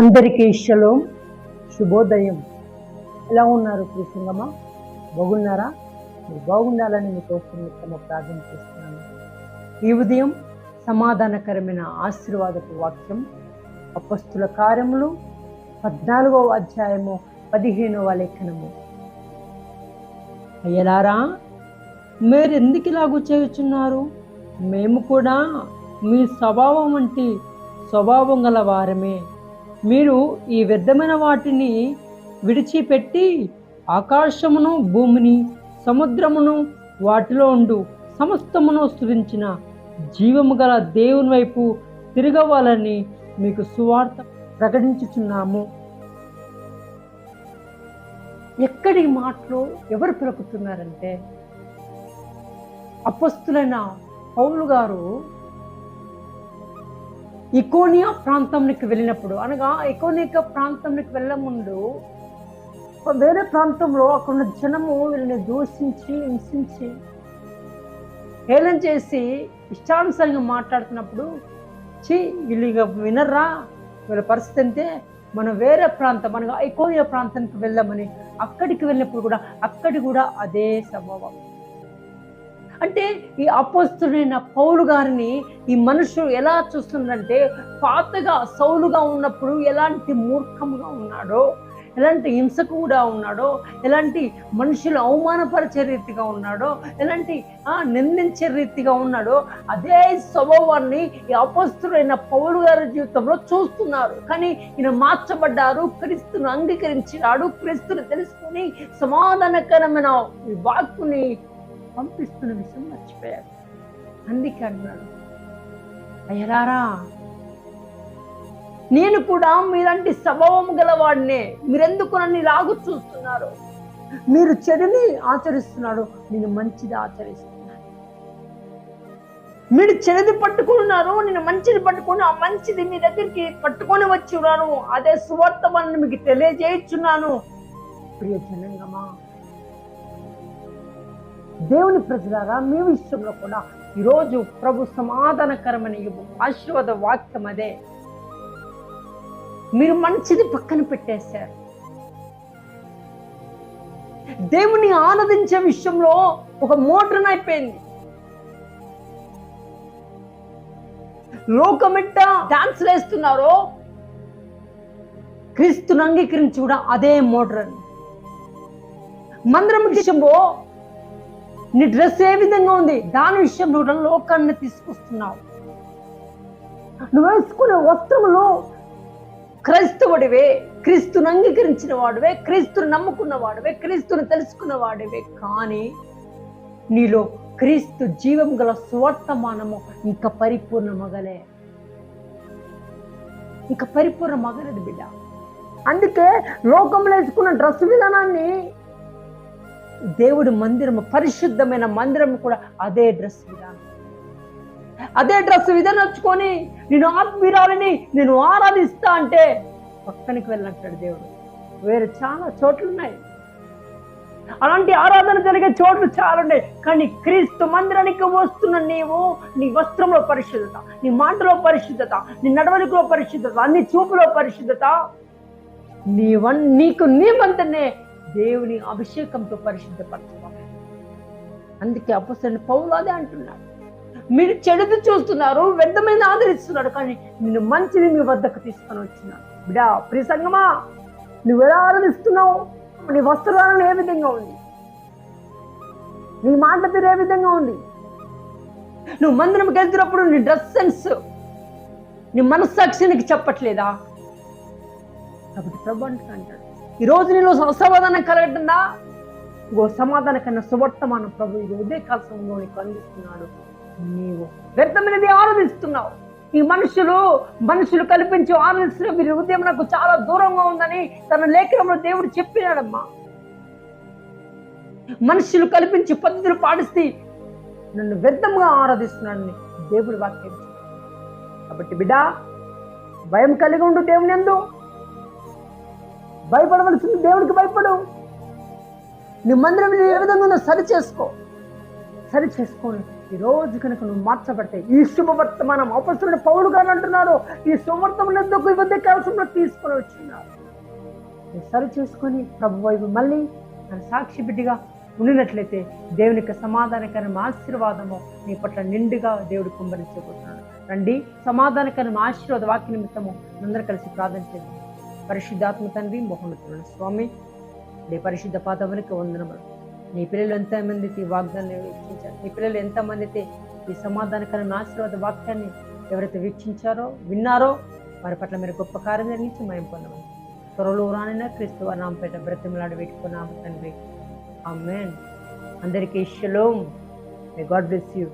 అందరికీ ఇష్టలో శుభోదయం. ఎలా ఉన్నారు కృష్ణమ్మ బాగున్నారా? మీరు బాగుండాలని మీకోసం తమ ప్రార్థన చేస్తున్నాను. ఈ ఉదయం సమాధానకరమైన ఆశీర్వాదపు వాక్యం అపస్తుల కార్యములు పద్నాలుగవ అధ్యాయము పదిహేనవ లేఖనము. అయ్యలారా మీరు ఎందుకు ఇలాగూ చేయుచున్నారు? మేము కూడా మీ స్వభావం వంటి స్వభావం గల వారమే. మీరు ఈ వ్యర్థమైన వాటిని విడిచిపెట్టి ఆకాశమును భూమిని సముద్రమును వాటిలో ఉండు సమస్తమును స్థుతించిన జీవము గల దేవుని వైపు తిరగవాలని మీకు సువార్త ప్రకటించుచున్నాము. ఎక్కడి మాటలు ఎవరు పలుకుతున్నారంటే అపస్తులైన పౌలు గారు ఇకోనియా ప్రాంతంలోకి వెళ్ళినప్పుడు అనగా ఇకోనియా ప్రాంతంలోకి వెళ్ళే ముందు వేరే ప్రాంతంలో అక్కడ ఉన్న జనము వీళ్ళని దూషించి హింసించి హేళన చేసి ఇష్టానుసారంగా మాట్లాడుతున్నప్పుడు చి వీళ్ళు ఇక వినర్రా వీళ్ళ పరిస్థితి అంతే మనం వేరే ప్రాంతం అనగా ఐకోనియా ప్రాంతానికి వెళ్దామని అక్కడికి వెళ్ళినప్పుడు కూడా అక్కడి కూడా అదే స్వభావం. అంటే ఈ అపోస్తుడైన పౌలు గారిని ఈ మనుషులు ఎలా చూస్తున్నారంటే పాతగా సౌలుగా ఉన్నప్పుడు ఎలాంటి మూర్ఖముగా ఉన్నాడో ఎలాంటి హింసకు కూడా ఉన్నాడో ఎలాంటి మనుషులు అవమానపరిచే రీతిగా ఉన్నాడో ఎలాంటి ఆ, నిందించే రీతిగా ఉన్నాడో అదే స్వభావాన్ని ఈ అపస్తుడైన పౌరు గారి జీవితంలో చూస్తున్నారు. కానీ ఈయన మార్చబడ్డారు క్రీస్తును అంగీకరించినాడు క్రీస్తుని తెలుసుకుని సమాధానకరమైన వాక్కుని పంపిస్తున్న విషయం మర్చిపోయారు అందుకే అన్నాడు అయ్యలారా నేను కూడా మీలాంటి స్వభావం గలవాడినే. మీరెందుకు నన్ను లాగు చూస్తున్నారు? మీరు చెడుని ఆచరిస్తున్నాడు నేను మంచిది ఆచరిస్తున్నాను. మీరు చెడుది పట్టుకున్నారు నేను మంచిది పట్టుకుని ఆ మంచిది మీ దగ్గరికి పట్టుకొని వచ్చి ఉన్నాను. అదే సువార్తమాన్ని మీకు తెలియజేయుచున్నాను ప్రియ జనంగమా దేవుని ప్రజలారా మీ విషయంలో కూడా ఈరోజు ప్రభు సమాధానకరమైన ఆశీర్వాద వాక్యం అదే. మీరు మంచిది పక్కన పెట్టేశారు. దేవుని ఆనందించే విషయంలో ఒక మోటర్న్ అయిపోయింది. లోకమిట్ట డాన్స్ వేస్తున్నారో క్రీస్తును అంగీకరించి కూడా అదే మోడ్రన్ మందిరం విషయంలో నీ డ్రెస్ ఏ విధంగా ఉంది? దాని విషయంలో లోకాన్ని తీసుకొస్తున్నావు. నువ్వు వేసుకునే వస్త్రములో క్రైస్తవుడివే క్రీస్తుని అంగీకరించిన వాడివే క్రీస్తుని నమ్ముకున్న వాడివే క్రీస్తుని తెలుసుకున్న వాడివే. కానీ నీలో క్రీస్తు జీవం గల సువర్తమానము ఇంకా పరిపూర్ణ మగలే ఇంకా పరిపూర్ణ మగలేదు బిడ్డ. అందుకే లోకంలో వేసుకున్న డ్రెస్ విధానాన్ని దేవుడి మందిరము పరిశుద్ధమైన మందిరం కూడా అదే డ్రెస్ విధానం. అదే డ్రెస్ విధానం వచ్చుకొని నేను ఆత్మీరాలని నేను ఆరాధిస్తా అంటే పక్కనికి వెళ్ళంటాడు దేవుడు. వేరే చాలా చోట్లు ఉన్నాయి అలాంటి ఆరాధన జరిగే చోట్లు చాలా ఉన్నాయి. కానీ క్రీస్తు మందిరానికి వస్తున్న నీవు నీ వస్త్రంలో పరిశుద్ధత నీ మాటలో పరిశుద్ధత నీ నడవడికలో పరిశుద్ధత నీ చూపులో పరిశుద్ధత. నీవన్ నీకు నీవంతనే దేవుని అభిషేకంతో పరిశుద్ధపరచబడాలి అందుకే అపసరణ పౌలు అదే అంటున్నాడు మీరు చెడుది చూస్తున్నారు వ్యర్థమైన ఆదరిస్తున్నాడు కానీ నేను మంచిని మీ వద్దకు తీసుకొని వచ్చినాను. బిడా ప్రియ సంగమా నువ్వు ఎలా ఆదరిస్తున్నావు నీ వస్త్రాలను ఏ విధంగా ఉంది? నీ మాట తీరు ఏ విధంగా ఉంది? నువ్వు మందిరంకి వెళ్తున్నప్పుడు నీ డ్రెస్ సెన్స్ నీ మనస్సాక్షి నీకు చెప్పట్లేదా? కాబట్టి ప్రభు అంటాడు ఈ రోజు నీలో అసమాధానం కలగటుందా ఇంకో సమాధానం కన్నా సువర్తమానం ప్రభు ఈ ఉదయకాల సమయంలో నీకు అందిస్తున్నాడు. నీవు వ్యర్థమైనది ఆరాధిస్తున్నావు. ఈ మనుషులు మనుషులు కల్పించి ఆరాధిస్తున్న వీరి హృదయం నాకు చాలా దూరంగా ఉందని తన లేఖనంలో దేవుడు చెప్పినాడమ్మా. మనుషులు కల్పించి పద్ధతులు పాటిస్తే నన్ను వ్యర్థంగా ఆరాధిస్తున్నాడని దేవుడి వాక్యం కాబట్టి బిడ్డ భయం కలిగి ఉండు దేవుని ఎందు భయపడవలసింది దేవుడికి భయపడు. నీ మందిరం ఏ విధంగా సరి చేసుకో. సరి చేసుకొని ఈ రోజు కనుక నువ్వు మార్చబడితే ఈ శుభవర్తమానం అపస్తున్న పౌరుడు గారు అంటున్నారు. ఈ శుభవర్తమానం ఎందుకు ఈ మధ్య కాలంలో తీసుకొని వచ్చిన్నారు సరి చేసుకొని ప్రభు వైపు మళ్ళీ మన సాక్షి బిడ్డిగా ఉండినట్లయితే దేవుని యొక్క సమాధానకరమైన ఆశీర్వాదము నీ పట్ల నిండుగా దేవుడు కుంభరించబోతున్నాడు రండి సమాధానకరమైన ఆశీర్వాద వాక్య నిమిత్తము అందరూ కలిసి ప్రార్థన చేద్దాం. పరిశుద్ధాత్మ తండ్రి మోహనతులను స్వామి నీ పరిశుద్ధ పాదమునికి వందనములు. నీ పిల్లలు ఎంతమంది ఈ వాగ్దాన్ని వీక్షించారు నీ పిల్లలు ఎంతమంది అయితే ఈ సమాధానకరమైన ఆశీర్వాద వాక్యాన్ని ఎవరైతే వీక్షించారో విన్నారో వారి పట్ల మీరు గొప్ప కార్యం జరిగించి మేము పొందమని. త్వరలో రానైనా క్రీస్తు నామపేట బ్రతిమలాడి పెట్టుకున్నాము తండ్రి. ఆమెన్. అందరికీ shalom may God bless you